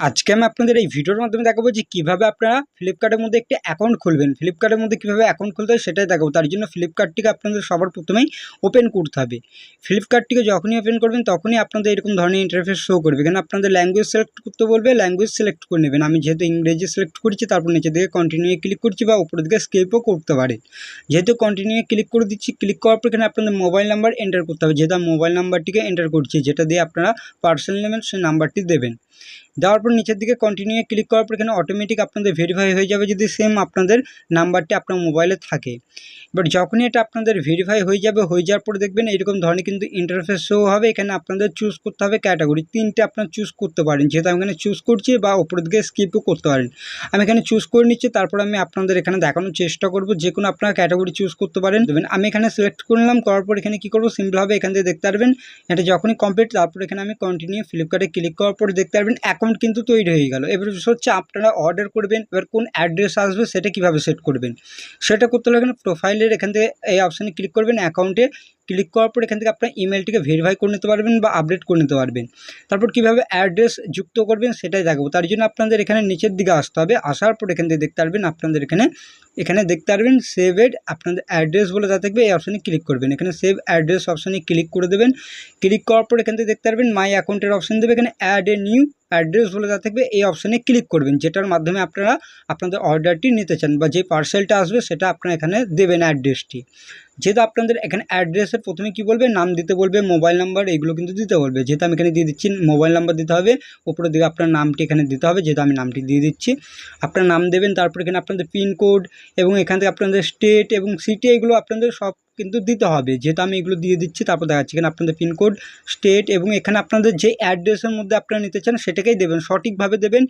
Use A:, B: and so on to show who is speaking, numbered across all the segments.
A: আজকে আমি আপনাদের এই ভিডিওর মাধ্যমে দেখাবো যে কীভাবে আপনারা ফ্লিপকার্টের মধ্যে একটি অ্যাকাউন্ট খুলবেন। ফ্লিপকার্টের মধ্যে কীভাবে অ্যাকাউন্ট খুলতে হয় সেটাই দেখাবো। তার জন্য ফ্লিপকার্টটিকে আপনাদের সবার প্রথমেই ওপেন করতে হবে। ফ্লিপকার্টটিকে যখনই ওপেন করবেন, তখনই আপনাদের এরকম ধরনের ইন্টারফেস শো করবে। এখানে আপনাদের ল্যাঙ্গুয়েজ সিলেক্ট করতে বলবে ল্যাঙ্গুয়েজ সিলেক্ট করে নেবেন। আমি যেহেতু ইংরেজি সিলেক্ট করছি, তারপর নিচের দিকে কন্টিনিউ ক্লিক করছি বা উপরের দিকে স্কেপও করতে পারেন যেহেতু কন্টিনিউ ক্লিক করে দিচ্ছি ক্লিক করার পর এখানে আপনাদের মোবাইল নাম্বার এন্টার করতে হবে। যেহেতু মোবাইল নাম্বারটিকে এন্টার করছি, যেটা দিয়ে আপনারা পার্সেল নেবেন সেই নাম্বারটি দেবেন। দেওয়ার পর নিচের দিকে কন্টিনিউ ক্লিক করার পর এখানে অটোমেটিক আপনাদের ভেরিফাই হয়ে যাবে যদি সেম আপনাদের নাম্বারটি আপনার মোবাইলে থাকে। বাট যখনই এটা আপনাদের ভেরিফাই হয়ে যাবে, হয়ে যাওয়ার পর দেখবেন এরকম ধরনের কিন্তু ইন্টারফেস শো হবে। এখানে আপনাদের চুজ করতে হবে ক্যাটাগরি তিনটে আপনার চুজ করতে পারেন। যেহেতু আমি এখানে চুজ করছি বা উপরের দিকে স্কিপও করতে পারেন। আমি এখানে চুজ করে নিচ্ছি, তারপর আমি আপনাদের এখানে দেখানোর চেষ্টা করব। যে কোনো আপনারা ক্যাটাগরি চুজ করতে পারেন। দেবেন আমি এখানে সিলেক্ট করলাম, করার পর এখানে কী করব? সিম্পলভাবে এখান থেকে দেখতে পারবেন। এটা যখনই কমপ্লিট তারপর এখানে আমি কন্টিনিউ ফ্লিপকার্টে ক্লিক করার পর দেখতে পারবেন। অ্যাকাউন্ট কিন্তু তৈরি হয়ে গেল। এবার হচ্ছে আপনারা অর্ডার করবেন, এবার কোন অ্যাড্রেস আসবে সেটা কীভাবে সেট করবেন? সেটা করতে হলে এখানে প্রোফাইলের এখান থেকে এই অপশানে ক্লিক করবেন অ্যাকাউন্টে ক্লিক করার পর এখান থেকে আপনার ইমেলটিকে ভেরিফাই করে নিতে পারবেন বা আপডেট করে নিতে পারবেন। তারপর কীভাবে অ্যাড্রেস যুক্ত করবেন সেটাই দেখাবো। তার জন্য আপনাদের এখানে নিচের দিকে আসতে হবে। আসার পর এখান থেকে দেখতে পারবেন, আপনাদের এখানে এখানে দেখতে পারবেন সেভ এড আপনাদের অ্যাড্রেস বলে যা থাকবে, এই অপশানে ক্লিক করবেন। এখানে সেভ অ্যাড্রেস অপশানে ক্লিক করে দেবেন। ক্লিক করার পর এখান থেকে দেখতে পারবেন মাই অ্যাকাউন্টের অপশান দেবে। এখানে অ্যাড এ নিউ অ্যাড্রেস বলে যা থাকবে, এই অপশানে ক্লিক করবেন। যেটার মাধ্যমে আপনারা আপনাদের অর্ডারটি নিতে চান বা যে পার্সেলটা আসবে সেটা আপনারা এখানে দেবেন অ্যাড্রেসটি যেহেতু আপনাদের এখানে অ্যাড্রেসের প্রথমে কি বলবে, নাম দিতে বলবে, মোবাইল নাম্বার এগুলো কিন্তু দিতে বলবে। যেহেতু আমি এখানে দিয়ে দিচ্ছি, মোবাইল নাম্বার দিতে হবে ওপরের দিকে আপনার নামটি এখানে দিতে হবে, যেহেতু আমি নামটি দিয়ে দিচ্ছি। আপনার নাম দেবেন, তারপর এখানে আপনাদের পিনকোড এবং এখান থেকে আপনাদের স্টেট এবং সিটি, এগুলো আপনাদের সব কিন্তু দিতে হবে। যেহেতু আমি এগুলো দিয়ে দিচ্ছি, তারপর দেখাচ্ছি। এখানে আপনাদের পিনকোড স্টেট এবং এখানে আপনাদের যে অ্যাড্রেসের মধ্যে আপনারা নিতে চান, সেটাকেই দেবেন। সঠিকভাবে দেবেন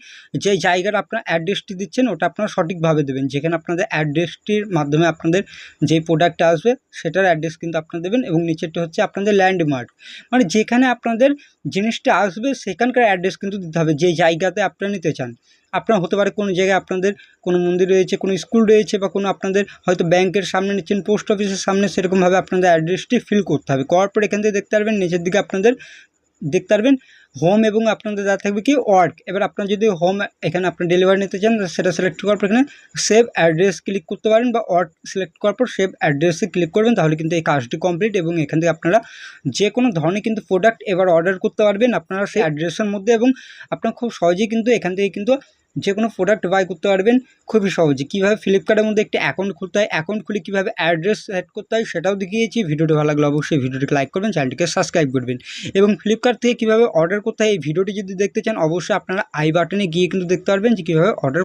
A: যে জায়গার আপনার অ্যাড্রেসটি দিচ্ছেন, ওটা আপনারা সঠিকভাবে দেবেন। যেখানে আপনাদের অ্যাড্রেসটির মাধ্যমে আপনাদের যে প্রোডাক্টটা আসবে, সেটার অ্যাড্রেস কিন্তু আপনারা দেবেন এবং নিচেরটা হচ্ছে আপনাদের ল্যান্ডমার্ক মানে যেখানে আপনাদের জিনিসটা আসবে, সেখানকার অ্যাড্রেস কিন্তু দিতে হবে, যে জায়গাতে আপনারা নিতে চান। আপনার হতে পারে কোনো জায়গায় আপনাদের কোনো মন্দির রয়েছে কোনো স্কুল রয়েছে বা কোনো আপনাদের হয়তো ব্যাংকের সামনে নিচ্ছেন পোস্ট অফিসের সামনে সেরকমভাবে আপনাদের অ্যাড্রেসটি ফিল করতে হবে। করার পর এখান থেকে দেখতে পারবেন নিচের দিকে আপনাদের দেখতে পারবেন হোম এবং আপনাদের যা থাকবে কি ওয়ার্ক এবার আপনার যদি হোম এখানে আপনি ডেলিভারি নিতে চান সেটা সিলেক্ট করার পর এখানে সেভ অ্যাড্রেস ক্লিক করতে পারেন বা ওয়ার্ক সিলেক্ট করার পর সেভ অ্যাড্রেসে ক্লিক করবেন তাহলে কিন্তু এই কাজটি কমপ্লিট এবং এখান থেকে আপনারা যে কোনো ধরনের কিন্তু প্রোডাক্ট এবার অর্ডার করতে পারবেন আপনারা সেই অ্যাড্রেসের মধ্যে এবং আপনার খুব সহজেই কিন্তু এখান থেকে কিন্তু যে কোনো প্রোডাক্ট বাই করতে পারবেন খুবই সহজে। কীভাবে ফ্লিপকার্টের মধ্যে একটি অ্যাকাউন্ট খুলতে হয় অ্যাকাউন্ট খুলে কীভাবে অ্যাড্রেস অ্যাড করতে হয় সেটাও দেখিয়েছি। ভিডিওটি ভালো লাগলে অবশ্যই ভিডিওটিকে লাইক করবেন, চ্যানেলটিকে সাবস্ক্রাইব করবেন। এবং ফ্লিপকার্ট থেকে কীভাবে অর্ডার করতে হয় এই ভিডিওটি যদি দেখতে চান, অবশ্যই আপনারা আই বাটনে গিয়ে কিন্তু দেখতে পারবেন যে কীভাবে অর্ডার